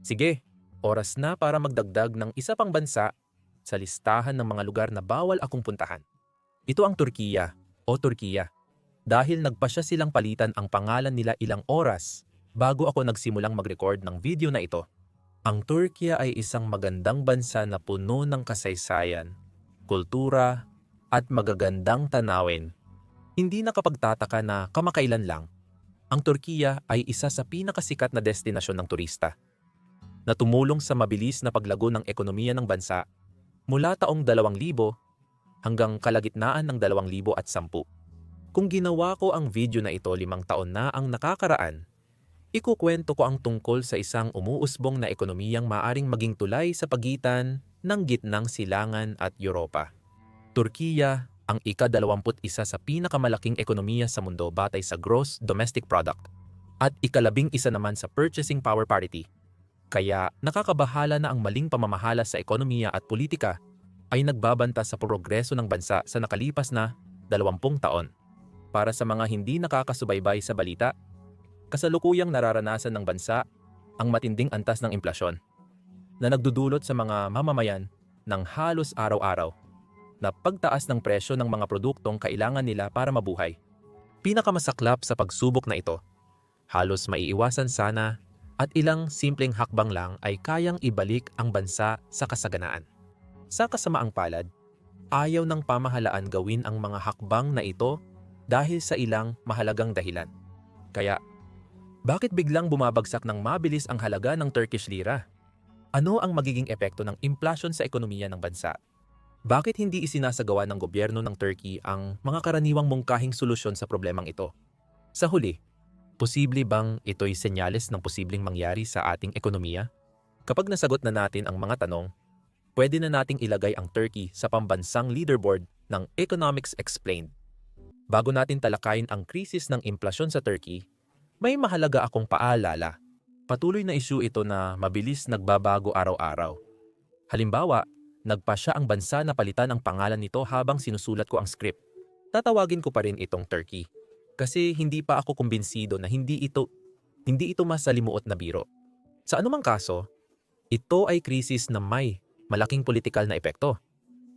Sige, oras na para magdagdag ng isa pang bansa sa listahan ng mga lugar na bawal akong puntahan. Ito ang Turkiya o Turkiya dahil nagpasya silang palitan ang pangalan nila ilang oras bago ako nagsimulang mag-record ng video na ito. Ang Turkiya ay isang magandang bansa na puno ng kasaysayan, kultura, at magagandang tanawin. Hindi nakapagtataka na kamakailan lang, ang Turkiya ay isa sa pinakasikat na destinasyon ng turista na tumulong sa mabilis na paglago ng ekonomiya ng bansa mula taong 2000 hanggang kalagitnaan ng 2010. Kung ginawa ko ang video na ito limang taon na ang nakakaraan, ikukwento ko ang tungkol sa isang umuusbong na ekonomiyang maaring maging tulay sa pagitan ng gitnang silangan at Europa. Turkiya ang ika-21 sa pinakamalaking ekonomiya sa mundo batay sa gross domestic product at ikalabing isa naman sa purchasing power parity. Kaya nakakabahala na ang maling pamamahala sa ekonomiya at politika ay nagbabanta sa progreso ng bansa sa nakalipas na 20 taon. Para sa mga hindi nakakasubaybay sa balita, kasalukuyang nararanasan ng bansa ang matinding antas ng implasyon na nagdudulot sa mga mamamayan ng halos araw-araw na pagtaas ng presyo ng mga produktong kailangan nila para mabuhay. Pinakamasaklap sa pagsubok na ito, halos maiiwasan sana at ilang simpleng hakbang lang ay kayang ibalik ang bansa sa kasaganaan. Sa kasamaang palad, ayaw ng pamahalaan gawin ang mga hakbang na ito dahil sa ilang mahalagang dahilan. Kaya, bakit biglang bumabagsak ng mabilis ang halaga ng Turkish lira? Ano ang magiging epekto ng inflation sa ekonomiya ng bansa? Bakit hindi isinasagawa ng gobyerno ng Turkey ang mga karaniwang mungkahing solusyon sa problemang ito? Sa huli, posible bang ito'y senyales ng posibleng mangyari sa ating ekonomiya? Kapag nasagot na natin ang mga tanong, pwede na nating ilagay ang Turkey sa pambansang leaderboard ng Economics Explained. Bago natin talakayin ang krisis ng inflasyon sa Turkey, may mahalaga akong paalala. Patuloy na issue ito na mabilis nagbabago araw-araw. Halimbawa, nagpasya ang bansa na palitan ang pangalan nito habang sinusulat ko ang script. Tatawagin ko pa rin itong Turkey kasi hindi pa ako kumbinsido na hindi ito hindi ito masalimuot na biro. Sa anumang kaso, ito ay krisis na may malaking politikal na epekto.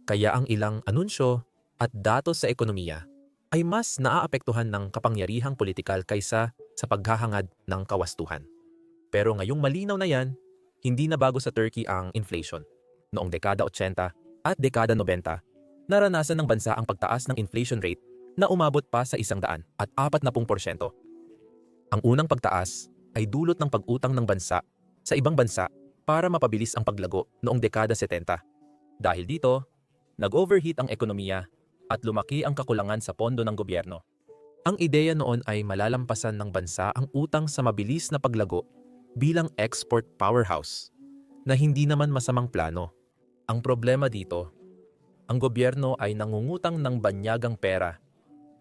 Kaya ang ilang anunsyo at datos sa ekonomiya ay mas naaapektuhan ng kapangyarihang politikal kaysa sa paghahangad ng kawastuhan. Pero ngayong malinaw na yan, hindi na bago sa Turkey ang inflation noong dekada 80 at dekada 90, naranasan ng bansa ang pagtaas ng inflation rate na umabot pa sa isang daan at 40%. Ang unang pagtaas ay dulot ng pag-utang ng bansa sa ibang bansa para mapabilis ang paglago noong dekada 70. Dahil dito, nag-overheat ang ekonomiya at lumaki ang kakulangan sa pondo ng gobyerno. Ang ideya noon ay malalampasan ng bansa ang utang sa mabilis na paglago bilang export powerhouse na hindi naman masamang plano. Ang problema dito, ang gobyerno ay nangungutang ng banyagang pera,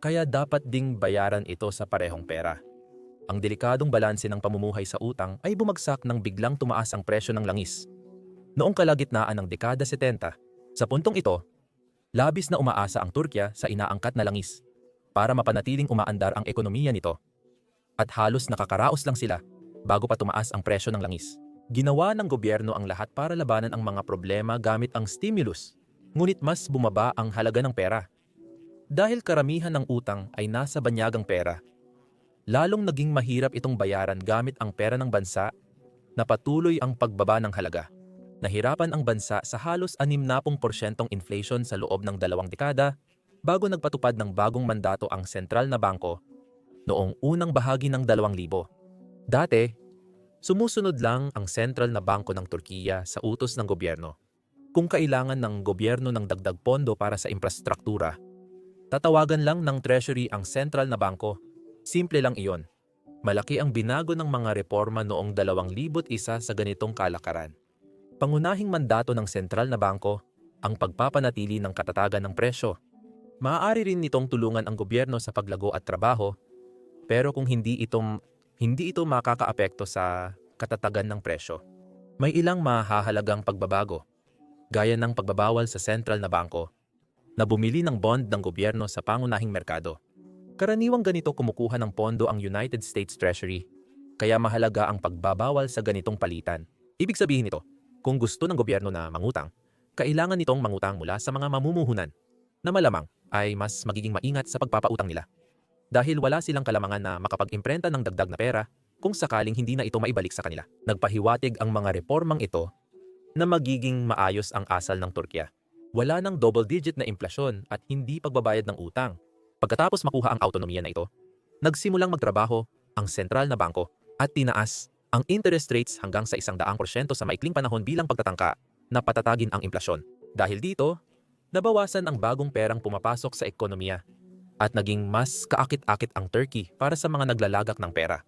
kaya dapat ding bayaran ito sa parehong pera. Ang delikadong balanse ng pamumuhay sa utang ay bumagsak nang biglang tumaas ang presyo ng langis. Noong kalagitnaan ng dekada 70, sa puntong ito, labis na umaasa ang Turkya sa inaangkat na langis para mapanatiling umaandar ang ekonomiya nito. At halos nakakaraos lang sila bago pa tumaas ang presyo ng langis. Ginawa ng gobyerno ang lahat para labanan ang mga problema gamit ang stimulus, ngunit mas bumaba ang halaga ng pera. Dahil karamihan ng utang ay nasa banyagang pera, lalong naging mahirap itong bayaran gamit ang pera ng bansa na patuloy ang pagbaba ng halaga. Nahirapan ang bansa sa halos 60% inflation sa loob ng dalawang dekada bago nagpatupad ng bagong mandato ang sentral na bangko noong unang bahagi ng 2000. Dati, Sumusunod lang ang sentral na bangko ng Turkiya sa utos ng gobyerno. Kung kailangan ng gobyerno ng dagdag pondo para sa infrastruktura, tatawagan lang ng treasury ang sentral na bangko. Simple lang iyon. Malaki ang binago ng mga reforma noong 2001 sa ganitong kalakaran. Pangunahing mandato ng sentral na bangko ang pagpapanatili ng katatagan ng presyo. Maaari rin nitong tulungan ang gobyerno sa paglago at trabaho, pero kung hindi itong hindi ito makakaapekto sa katatagan ng presyo. May ilang mahahalagang pagbabago, gaya ng pagbabawal sa sentral na bangko na bumili ng bond ng gobyerno sa pangunahing merkado. Karaniwang ganito kumukuha ng pondo ang United States Treasury, kaya mahalaga ang pagbabawal sa ganitong palitan. Ibig sabihin nito, kung gusto ng gobyerno na mangutang, kailangan nitong mangutang mula sa mga mamumuhunan na malamang ay mas magiging maingat sa pagpapautang nila. Dahil wala silang kalamangan na makapag-imprenta ng dagdag na pera kung sakaling hindi na ito maibalik sa kanila. Nagpahiwatig ang mga reformang ito na magiging maayos ang asal ng Turkiya. Wala ng double-digit na inflasyon at hindi pagbabayad ng utang. Pagkatapos makuha ang autonomiya na ito, nagsimulang magtrabaho ang sentral na bangko at tinaas ang interest rates hanggang sa isang daang porsyento sa maikling panahon bilang pagtatangka na patatagin ang inflasyon. Dahil dito, nabawasan ang bagong perang pumapasok sa ekonomiya at naging mas kaakit-akit ang Turkey para sa mga naglalagak ng pera.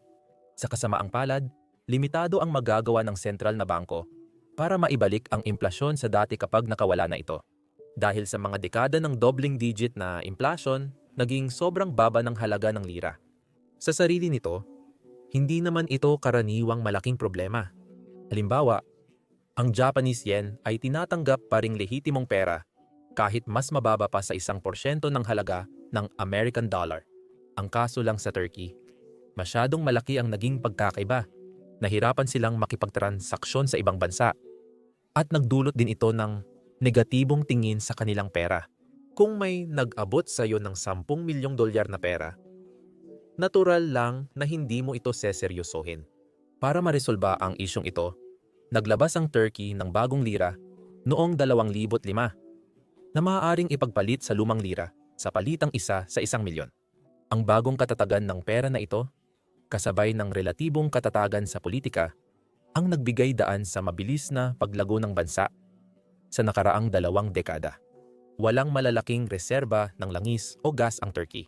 Sa kasamaang palad, limitado ang magagawa ng sentral na bangko para maibalik ang inflasyon sa dati kapag nakawala na ito. Dahil sa mga dekada ng dobling digit na inflation, naging sobrang baba ng halaga ng lira. Sa sarili nito, hindi naman ito karaniwang malaking problema. Halimbawa, ang Japanese yen ay tinatanggap pa ring lehitimong pera kahit mas mababa pa sa isang porsyento ng halaga ng American dollar. Ang kaso lang sa Turkey, masyadong malaki ang naging pagkakaiba. Nahirapan silang makipagtransaksyon sa ibang bansa. At nagdulot din ito ng negatibong tingin sa kanilang pera. Kung may nag-abot sa iyo ng 10 milyong dolyar na pera, natural lang na hindi mo ito seseryosohin. Para maresolba ang isyong ito, naglabas ang Turkey ng bagong lira noong 2005 na maaaring ipagpalit sa lumang lira sa palitang isa sa isang milyon. Ang bagong katatagan ng pera na ito, kasabay ng relatibong katatagan sa politika, ang nagbigay daan sa mabilis na paglago ng bansa sa nakaraang dalawang dekada. Walang malalaking reserba ng langis o gas ang Turkey.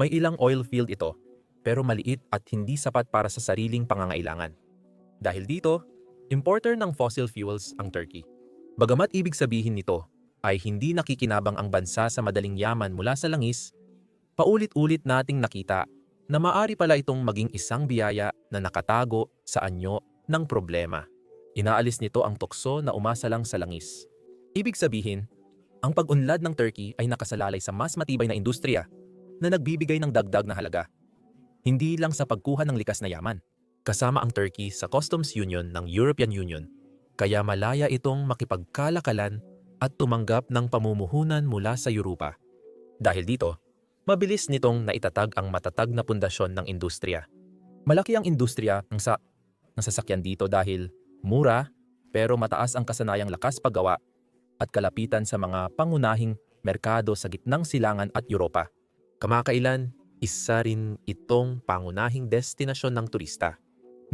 May ilang oil field ito, pero maliit at hindi sapat para sa sariling pangangailangan. Dahil dito, importer ng fossil fuels ang Turkey. Bagamat ibig sabihin nito ay hindi nakikinabang ang bansa sa madaling yaman mula sa langis, paulit-ulit nating nakita na maari pala itong maging isang biyaya na nakatago sa anyo ng problema. Inaalis nito ang tukso na umasa lang sa langis. Ibig sabihin, ang pag-unlad ng Turkey ay nakasalalay sa mas matibay na industriya na nagbibigay ng dagdag na halaga. Hindi lang sa pagkuha ng likas na yaman, kasama ang Turkey sa Customs Union ng European Union, kaya malaya itong makipagkalakalan at tumanggap ng pamumuhunan mula sa Europa. Dahil dito, mabilis nitong naitatag ang matatag na pundasyon ng industriya. Malaki ang industriya ng, sa ng sasakyan dito dahil mura pero mataas ang kasanayang lakas paggawa at kalapitan sa mga pangunahing merkado sa gitnang silangan at Europa. Kamakailan, isa rin itong pangunahing destinasyon ng turista.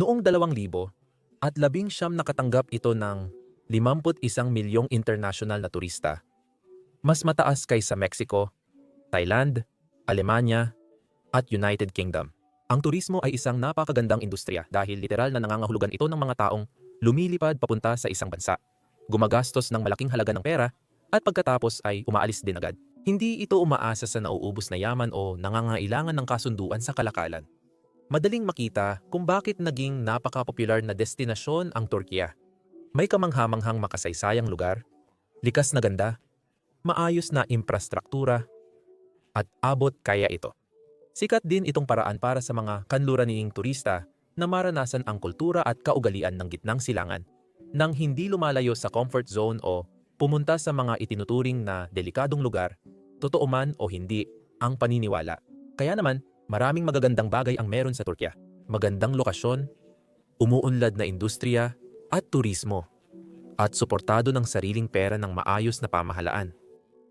Noong 2000 at labing siyam nakatanggap ito ng 51 milyong international na turista. Mas mataas kaysa Mexico, Thailand, Alemanya, at United Kingdom. Ang turismo ay isang napakagandang industriya dahil literal na nangangahulugan ito ng mga taong lumilipad papunta sa isang bansa, gumagastos ng malaking halaga ng pera, at pagkatapos ay umaalis din agad. Hindi ito umaasa sa nauubos na yaman o nangangailangan ng kasunduan sa kalakalan. Madaling makita kung bakit naging napaka-popular na destinasyon ang Turkiya may kamanghamanghang makasaysayang lugar, likas na ganda, maayos na infrastruktura, at abot kaya ito. Sikat din itong paraan para sa mga kanluraniing turista na maranasan ang kultura at kaugalian ng gitnang silangan nang hindi lumalayo sa comfort zone o pumunta sa mga itinuturing na delikadong lugar, totoo man o hindi, ang paniniwala. Kaya naman, maraming magagandang bagay ang meron sa Turkya. Magandang lokasyon, umuunlad na industriya, at turismo at suportado ng sariling pera ng maayos na pamahalaan.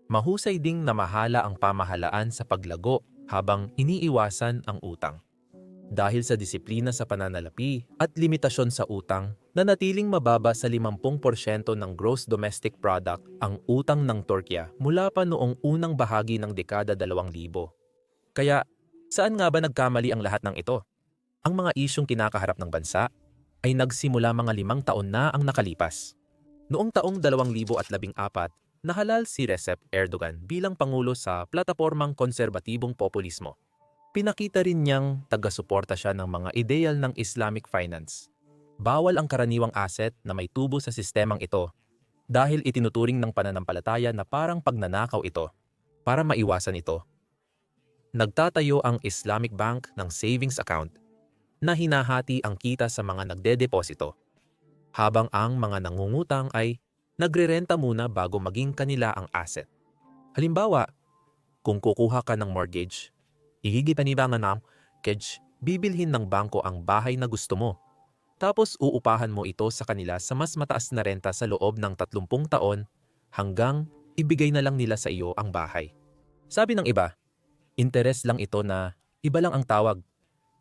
Mahusay ding namahala ang pamahalaan sa paglago habang iniiwasan ang utang. Dahil sa disiplina sa pananalapi at limitasyon sa utang, nanatiling mababa sa 50% ng gross domestic product ang utang ng Turkya mula pa noong unang bahagi ng dekada 2000. Kaya, saan nga ba nagkamali ang lahat ng ito? Ang mga isyong kinakaharap ng bansa ay nagsimula mga limang taon na ang nakalipas. Noong taong 2014, nahalal si Recep Erdogan bilang Pangulo sa platapormang konserbatibong populismo. Pinakita rin niyang taga-suporta siya ng mga ideal ng Islamic finance. Bawal ang karaniwang asset na may tubo sa sistemang ito dahil itinuturing ng pananampalataya na parang pagnanakaw ito. Para maiwasan ito, nagtatayo ang Islamic Bank ng savings account na hinahati ang kita sa mga nagdedeposito. habang ang mga nangungutang ay nagrerenta muna bago maging kanila ang asset. Halimbawa, kung kukuha ka ng mortgage, igigipanibangan ng mortgage, bibilhin ng bangko ang bahay na gusto mo. Tapos uupahan mo ito sa kanila sa mas mataas na renta sa loob ng 30 taon hanggang ibigay na lang nila sa iyo ang bahay. Sabi ng iba, interes lang ito na iba lang ang tawag.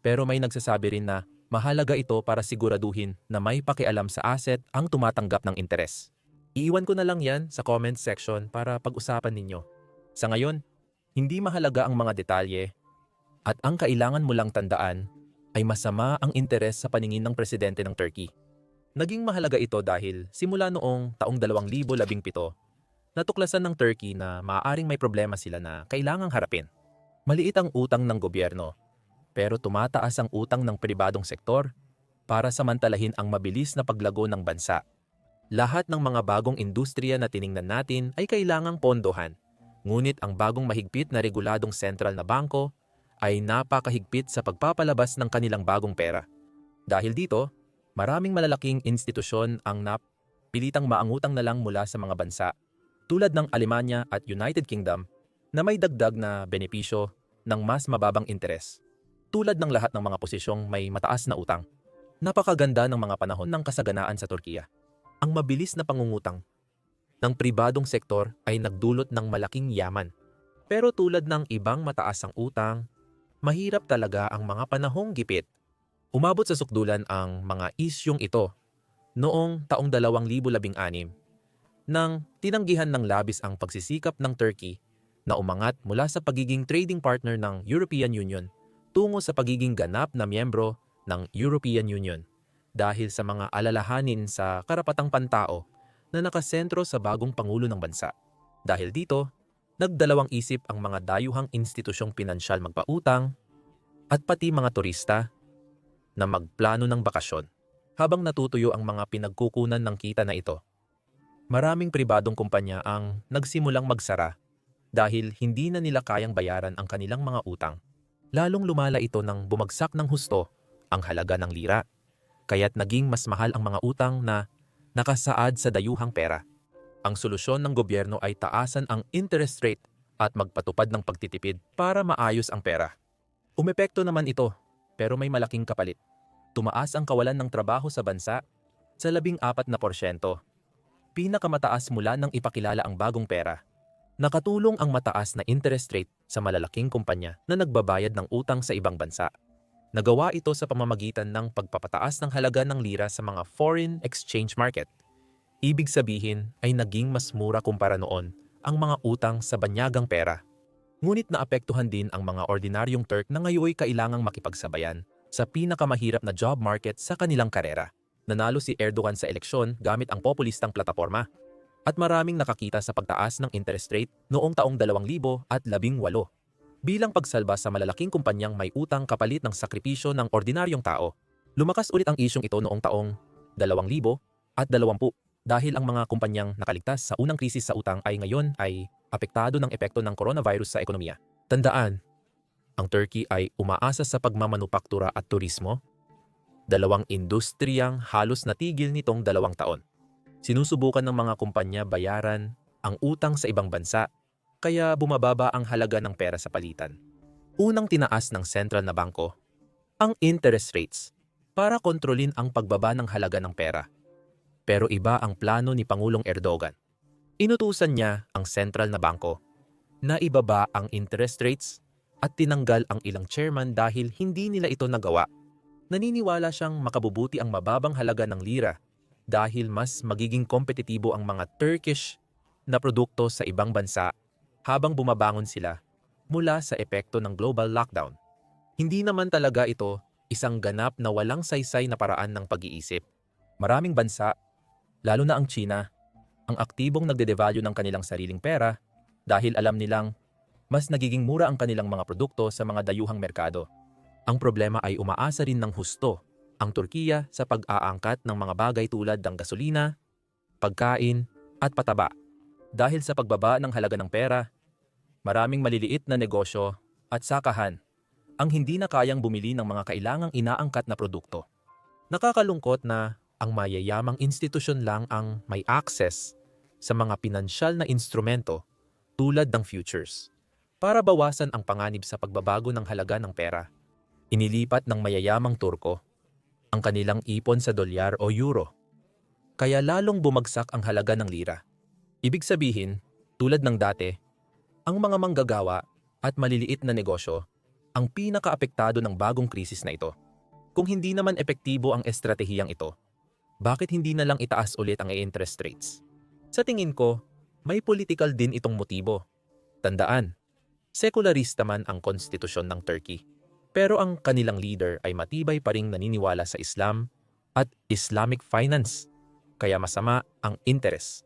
Pero may nagsasabi rin na mahalaga ito para siguraduhin na may pakialam sa asset ang tumatanggap ng interes. Iiwan ko na lang yan sa comment section para pag-usapan ninyo. Sa ngayon, hindi mahalaga ang mga detalye at ang kailangan mo lang tandaan ay masama ang interes sa paningin ng presidente ng Turkey. Naging mahalaga ito dahil simula noong taong 2017, natuklasan ng Turkey na maaaring may problema sila na kailangang harapin. Maliit ang utang ng gobyerno, pero tumataas ang utang ng pribadong sektor para samantalahin ang mabilis na paglago ng bansa. Lahat ng mga bagong industriya na tiningnan natin ay kailangang pondohan, ngunit ang bagong mahigpit na reguladong sentral na bangko ay napakahigpit sa pagpapalabas ng kanilang bagong pera. Dahil dito, maraming malalaking institusyon ang napilitang maangutang na lang mula sa mga bansa tulad ng Alemanya at United Kingdom na may dagdag na benepisyo ng mas mababang interes. Tulad ng lahat ng mga posisyong may mataas na utang. Napakaganda ng mga panahon ng kasaganaan sa Turkiya. Ang mabilis na pangungutang ng pribadong sektor ay nagdulot ng malaking yaman. Pero tulad ng ibang mataas ang utang, mahirap talaga ang mga panahong gipit. Umabot sa sukdulan ang mga isyong ito noong taong 2016 nang tinanggihan ng labis ang pagsisikap ng Turkey na umangat mula sa pagiging trading partner ng European Union tungo sa pagiging ganap na miyembro ng European Union dahil sa mga alalahanin sa karapatang pantao na nakasentro sa bagong pangulo ng bansa. Dahil dito, nagdalawang isip ang mga dayuhang institusyong pinansyal magpautang at pati mga turista na magplano ng bakasyon habang natutuyo ang mga pinagkukunan ng kita na ito. Maraming pribadong kumpanya ang nagsimulang magsara dahil hindi na nila kayang bayaran ang kanilang mga utang. Lalong lumala ito nang bumagsak ng husto ang halaga ng lira, kaya't naging mas mahal ang mga utang na nakasaad sa dayuhang pera. Ang solusyon ng gobyerno ay taasan ang interest rate at magpatupad ng pagtitipid para maayos ang pera. Umepekto naman ito, pero may malaking kapalit. Tumaas ang kawalan ng trabaho sa bansa sa 14 na porsyento pinakamataas mula nang ipakilala ang bagong pera. Nakatulong ang mataas na interest rate sa malalaking kumpanya na nagbabayad ng utang sa ibang bansa. Nagawa ito sa pamamagitan ng pagpapataas ng halaga ng lira sa mga foreign exchange market. Ibig sabihin ay naging mas mura kumpara noon ang mga utang sa banyagang pera. Ngunit naapektuhan din ang mga ordinaryong Turk na ngayoy kailangang makipagsabayan sa pinakamahirap na job market sa kanilang karera nanalo si Erdogan sa eleksyon gamit ang populistang plataforma. At maraming nakakita sa pagtaas ng interest rate noong taong 2018. Bilang pagsalba sa malalaking kumpanyang may utang kapalit ng sakripisyo ng ordinaryong tao, lumakas ulit ang isyong ito noong taong 2020 dahil ang mga kumpanyang nakaligtas sa unang krisis sa utang ay ngayon ay apektado ng epekto ng coronavirus sa ekonomiya. Tandaan, ang Turkey ay umaasa sa pagmamanupaktura at turismo dalawang industriyang halos natigil nitong dalawang taon. Sinusubukan ng mga kumpanya bayaran ang utang sa ibang bansa, kaya bumababa ang halaga ng pera sa palitan. Unang tinaas ng sentral na bangko ang interest rates para kontrolin ang pagbaba ng halaga ng pera. Pero iba ang plano ni Pangulong Erdogan. Inutusan niya ang sentral na bangko na ibaba ang interest rates at tinanggal ang ilang chairman dahil hindi nila ito nagawa naniniwala siyang makabubuti ang mababang halaga ng lira dahil mas magiging kompetitibo ang mga Turkish na produkto sa ibang bansa habang bumabangon sila mula sa epekto ng global lockdown. Hindi naman talaga ito isang ganap na walang saysay na paraan ng pag-iisip. Maraming bansa, lalo na ang China, ang aktibong nagde-devalue ng kanilang sariling pera dahil alam nilang mas nagiging mura ang kanilang mga produkto sa mga dayuhang merkado. Ang problema ay umaasa rin ng husto ang Turkiya sa pag-aangkat ng mga bagay tulad ng gasolina, pagkain, at pataba. Dahil sa pagbaba ng halaga ng pera, maraming maliliit na negosyo at sakahan ang hindi na kayang bumili ng mga kailangang inaangkat na produkto. Nakakalungkot na ang mayayamang institusyon lang ang may access sa mga pinansyal na instrumento tulad ng futures para bawasan ang panganib sa pagbabago ng halaga ng pera. Inilipat ng mayayamang Turko ang kanilang ipon sa dolyar o euro, kaya lalong bumagsak ang halaga ng lira. Ibig sabihin, tulad ng dati, ang mga manggagawa at maliliit na negosyo ang pinakaapektado ng bagong krisis na ito. Kung hindi naman epektibo ang estratehiyang ito, bakit hindi na lang itaas ulit ang interest rates? Sa tingin ko, may political din itong motibo. Tandaan, sekularista man ang konstitusyon ng Turkey. Pero ang kanilang leader ay matibay pa ring naniniwala sa Islam at Islamic finance, kaya masama ang interest.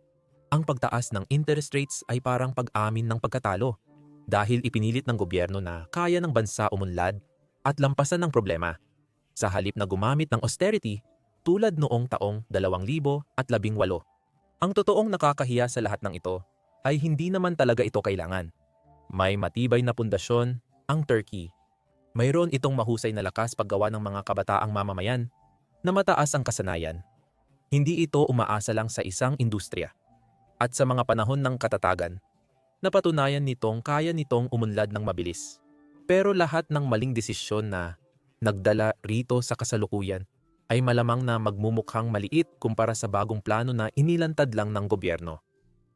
Ang pagtaas ng interest rates ay parang pag-amin ng pagkatalo dahil ipinilit ng gobyerno na kaya ng bansa umunlad at lampasan ng problema. Sa halip na gumamit ng austerity, tulad noong taong 2018. Ang totoong nakakahiya sa lahat ng ito ay hindi naman talaga ito kailangan. May matibay na pundasyon ang Turkey. Mayroon itong mahusay na lakas paggawa ng mga kabataang mamamayan na mataas ang kasanayan. Hindi ito umaasa lang sa isang industriya. At sa mga panahon ng katatagan, napatunayan nitong kaya nitong umunlad ng mabilis. Pero lahat ng maling desisyon na nagdala rito sa kasalukuyan ay malamang na magmumukhang maliit kumpara sa bagong plano na inilantad lang ng gobyerno.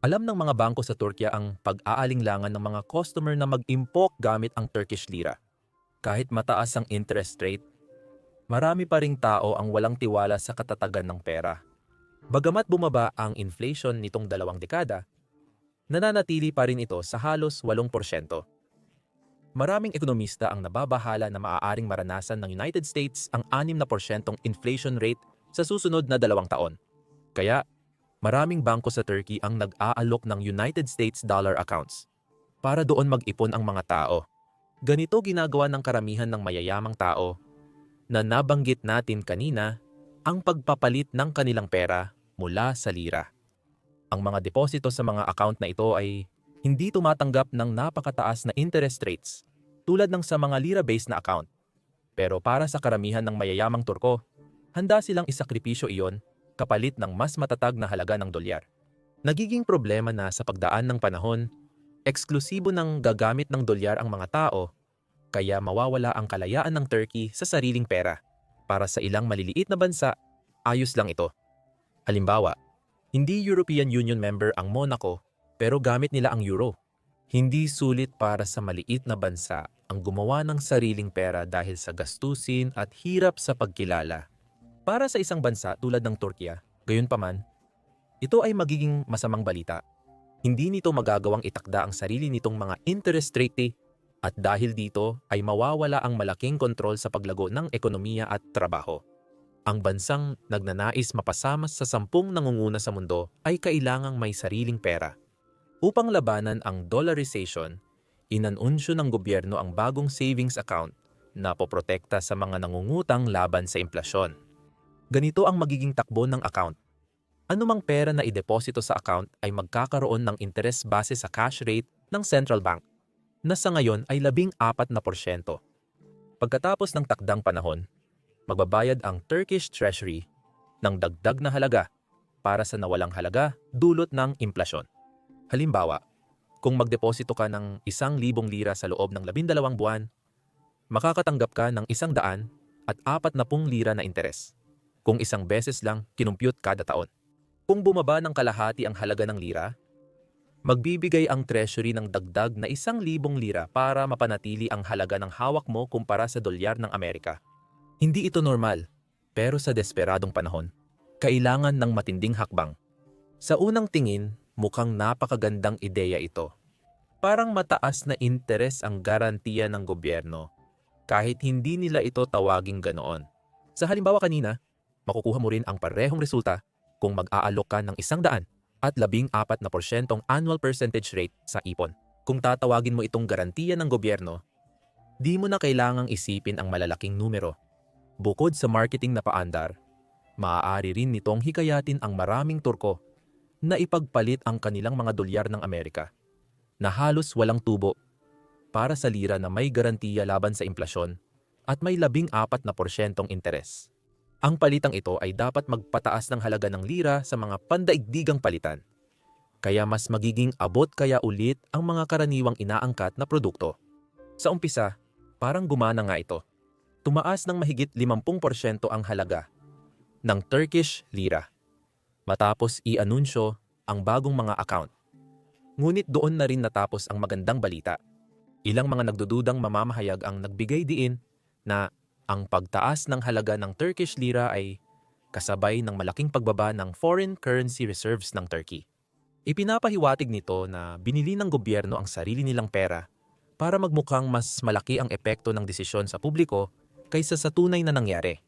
Alam ng mga bangko sa Turkey ang pag-aalinglangan ng mga customer na mag-impok gamit ang Turkish lira. Kahit mataas ang interest rate, marami pa ring tao ang walang tiwala sa katatagan ng pera. Bagamat bumaba ang inflation nitong dalawang dekada, nananatili pa rin ito sa halos 8%. Maraming ekonomista ang nababahala na maaaring maranasan ng United States ang 6% inflation rate sa susunod na dalawang taon. Kaya, maraming bangko sa Turkey ang nag-aalok ng United States dollar accounts para doon mag-ipon ang mga tao. Ganito ginagawa ng karamihan ng mayayamang tao na nabanggit natin kanina ang pagpapalit ng kanilang pera mula sa lira. Ang mga deposito sa mga account na ito ay hindi tumatanggap ng napakataas na interest rates tulad ng sa mga lira-based na account. Pero para sa karamihan ng mayayamang Turko, handa silang isakripisyo iyon kapalit ng mas matatag na halaga ng dolyar. Nagiging problema na sa pagdaan ng panahon, eksklusibo ng gagamit ng dolyar ang mga tao, kaya mawawala ang kalayaan ng Turkey sa sariling pera. Para sa ilang maliliit na bansa, ayos lang ito. Halimbawa, hindi European Union member ang Monaco pero gamit nila ang euro. Hindi sulit para sa maliit na bansa ang gumawa ng sariling pera dahil sa gastusin at hirap sa pagkilala. Para sa isang bansa tulad ng Turkiya, gayon paman, ito ay magiging masamang balita. Hindi nito magagawang itakda ang sarili nitong mga interest rate at dahil dito ay mawawala ang malaking kontrol sa paglago ng ekonomiya at trabaho. Ang bansang nagnanais mapasama sa sampung nangunguna sa mundo ay kailangang may sariling pera. Upang labanan ang dollarization, inanunsyo ng gobyerno ang bagong savings account na poprotekta sa mga nangungutang laban sa inflasyon. Ganito ang magiging takbo ng account. Anumang pera na ideposito sa account ay magkakaroon ng interest base sa cash rate ng central bank na sa ngayon ay 14%. Pagkatapos ng takdang panahon, magbabayad ang Turkish Treasury ng dagdag na halaga para sa nawalang halaga dulot ng inflasyon. Halimbawa, kung magdeposito ka ng isang libong lira sa loob ng labindalawang buwan, makakatanggap ka ng isang daan at apat na pung lira na interes. Kung isang beses lang kinumpyut kada taon. Kung bumaba ng kalahati ang halaga ng lira, magbibigay ang treasury ng dagdag na isang libong lira para mapanatili ang halaga ng hawak mo kumpara sa dolyar ng Amerika. Hindi ito normal, pero sa desperadong panahon, kailangan ng matinding hakbang. Sa unang tingin, Mukhang napakagandang ideya ito. Parang mataas na interes ang garantiya ng gobyerno kahit hindi nila ito tawaging ganoon. Sa halimbawa kanina, makukuha mo rin ang parehong resulta kung mag-aalok ka ng isang daan at labing apat na porsyentong annual percentage rate sa ipon. Kung tatawagin mo itong garantiya ng gobyerno, di mo na kailangang isipin ang malalaking numero. Bukod sa marketing na paandar, maaari rin nitong hikayatin ang maraming Turko na ipagpalit ang kanilang mga dolyar ng Amerika na halos walang tubo para sa lira na may garantiya laban sa implasyon at may labing apat na porsyentong interes. Ang palitang ito ay dapat magpataas ng halaga ng lira sa mga pandaigdigang palitan. Kaya mas magiging abot kaya ulit ang mga karaniwang inaangkat na produkto. Sa umpisa, parang gumana nga ito. Tumaas ng mahigit 50% ang halaga ng Turkish lira. Matapos i-anunsyo ang bagong mga account. Ngunit doon na rin natapos ang magandang balita. Ilang mga nagdududang mamamahayag ang nagbigay diin na ang pagtaas ng halaga ng Turkish lira ay kasabay ng malaking pagbaba ng foreign currency reserves ng Turkey. Ipinapahiwatig nito na binili ng gobyerno ang sarili nilang pera para magmukhang mas malaki ang epekto ng desisyon sa publiko kaysa sa tunay na nangyari.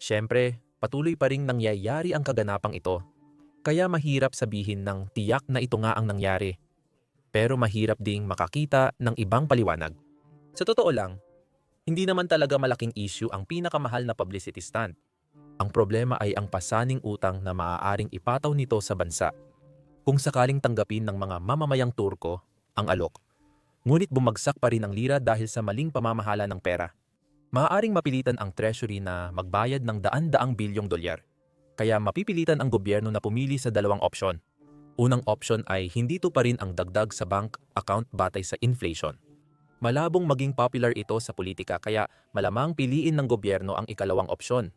Siyempre, patuloy pa ring nangyayari ang kaganapang ito, kaya mahirap sabihin ng tiyak na ito nga ang nangyari. Pero mahirap ding makakita ng ibang paliwanag. Sa totoo lang, hindi naman talaga malaking issue ang pinakamahal na publicity stunt. Ang problema ay ang pasaning utang na maaaring ipataw nito sa bansa. Kung sakaling tanggapin ng mga mamamayang Turko ang alok, ngunit bumagsak pa rin ang lira dahil sa maling pamamahala ng pera. Maaaring mapilitan ang treasury na magbayad ng daan-daang bilyong dolyar. Kaya mapipilitan ang gobyerno na pumili sa dalawang opsyon. Unang option ay hindi to pa rin ang dagdag sa bank account batay sa inflation. Malabong maging popular ito sa politika kaya malamang piliin ng gobyerno ang ikalawang opsyon.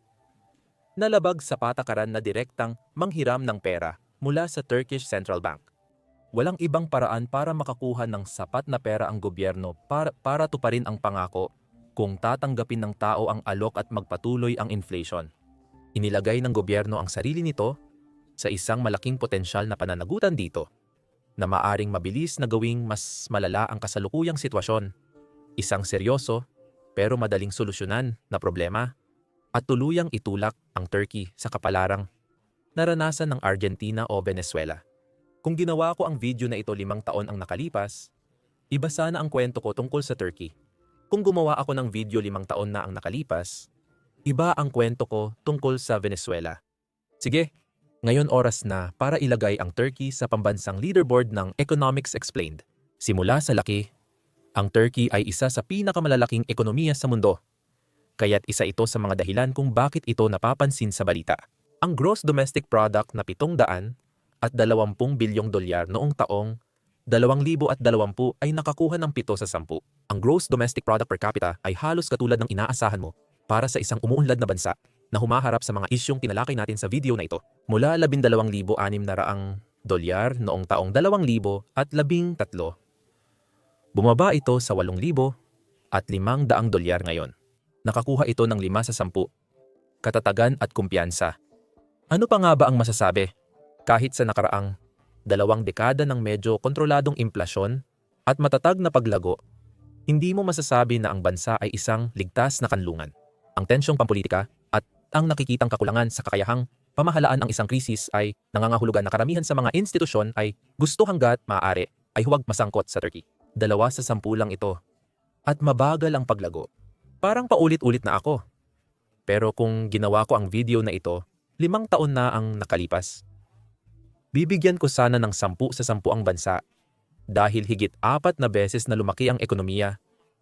Nalabag sa patakaran na direktang manghiram ng pera mula sa Turkish Central Bank. Walang ibang paraan para makakuha ng sapat na pera ang gobyerno para, para tuparin ang pangako kung tatanggapin ng tao ang alok at magpatuloy ang inflation. Inilagay ng gobyerno ang sarili nito sa isang malaking potensyal na pananagutan dito na maaring mabilis na gawing mas malala ang kasalukuyang sitwasyon, isang seryoso pero madaling solusyonan na problema at tuluyang itulak ang Turkey sa kapalarang naranasan ng Argentina o Venezuela. Kung ginawa ko ang video na ito limang taon ang nakalipas, iba sana ang kwento ko tungkol sa Turkey. Kung gumawa ako ng video limang taon na ang nakalipas, iba ang kwento ko tungkol sa Venezuela. Sige, ngayon oras na para ilagay ang Turkey sa pambansang leaderboard ng Economics Explained. Simula sa laki, ang Turkey ay isa sa pinakamalalaking ekonomiya sa mundo. Kaya't isa ito sa mga dahilan kung bakit ito napapansin sa balita. Ang gross domestic product na 700 at 20 bilyong dolyar noong taong 2020 ay nakakuha ng 7 sa 10. Ang gross domestic product per capita ay halos katulad ng inaasahan mo para sa isang umuunlad na bansa na humaharap sa mga isyong tinalakay natin sa video na ito. Mula 12,600 dolyar noong taong 2000 at 13, bumaba ito sa 8,000 at 500 dolyar ngayon. Nakakuha ito ng 5 sa 10. Katatagan at kumpiyansa. Ano pa nga ba ang masasabi? Kahit sa nakaraang dalawang dekada ng medyo kontroladong implasyon at matatag na paglago, hindi mo masasabi na ang bansa ay isang ligtas na kanlungan. Ang tensyong pampolitika at ang nakikitang kakulangan sa kakayahang pamahalaan ang isang krisis ay nangangahulugan na karamihan sa mga institusyon ay gusto hanggat maaari ay huwag masangkot sa Turkey. Dalawa sa sampu lang ito. At mabagal ang paglago. Parang paulit-ulit na ako. Pero kung ginawa ko ang video na ito limang taon na ang nakalipas. Bibigyan ko sana ng sampu sa sampu ang bansa dahil higit apat na beses na lumaki ang ekonomiya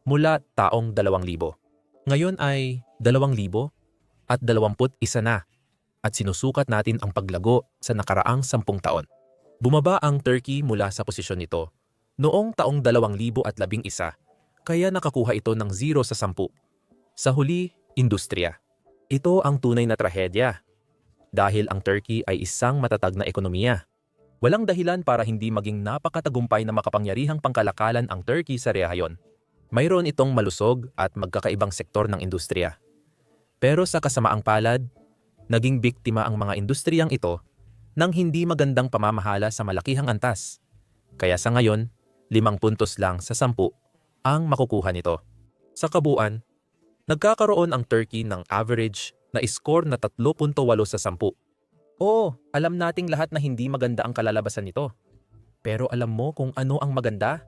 mula taong 2000. Ngayon ay 2000 at 21 na at sinusukat natin ang paglago sa nakaraang sampung taon. Bumaba ang Turkey mula sa posisyon nito noong taong 2011 kaya nakakuha ito ng 0 sa 10. Sa huli, industriya. Ito ang tunay na trahedya dahil ang Turkey ay isang matatag na ekonomiya. Walang dahilan para hindi maging napakatagumpay na makapangyarihang pangkalakalan ang Turkey sa rehayon. Mayroon itong malusog at magkakaibang sektor ng industriya. Pero sa kasamaang palad, naging biktima ang mga industriyang ito ng hindi magandang pamamahala sa malakihang antas. Kaya sa ngayon, limang puntos lang sa sampu ang makukuha nito. Sa kabuuan, nagkakaroon ang Turkey ng average na score na 3.8 sa 10. Oo, alam nating lahat na hindi maganda ang kalalabasan nito. Pero alam mo kung ano ang maganda?